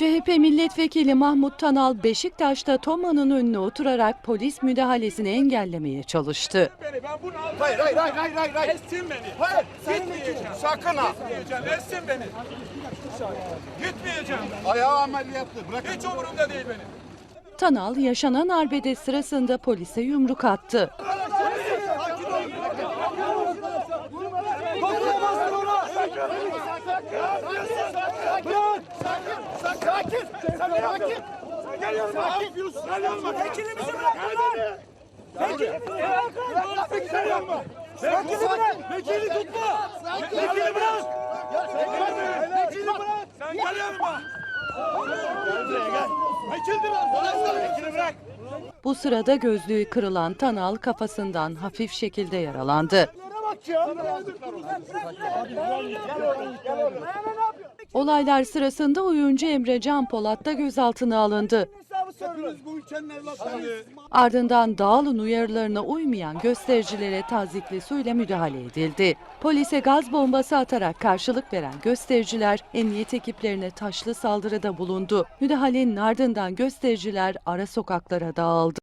CHP milletvekili Mahmut Tanal Beşiktaş'ta Toma'nın önüne oturarak polis müdahalesini engellemeye çalıştı. beni. Ben bunu aldım. Hayır hayır hayır hayır hayır. hayır. Essin beni. Hayır. Gitmeyeceğim. Sakın ha. Gitmeyeceğim. Essin beni. Gitmeyeceğim. Ayağı ameliyatlı. Bırakın. Hiç umurumda değil benim. Tanal yaşanan arbede sırasında polise yumruk attı. Sakin. Sakin. Sakin. Vekilimizi bırakın lan. Vekilimizi bırakın. Vekilimizi yapma. Vekili bırak. Vekili tutma. Vekili bırak. Vekili bırak. Sen gel yanıma. Vekil bırak. Vekili bırak. Bu sırada gözlüğü kırılan Tanal kafasından hafif şekilde yaralandı. Olaylar sırasında oyuncu Emre Can Polat da gözaltına alındı. Ardından Dağıl'ın uyarılarına uymayan göstericilere tazikli suyla müdahale edildi. Polise gaz bombası atarak karşılık veren göstericiler emniyet ekiplerine taşlı saldırıda bulundu. Müdahalenin ardından göstericiler ara sokaklara dağıldı.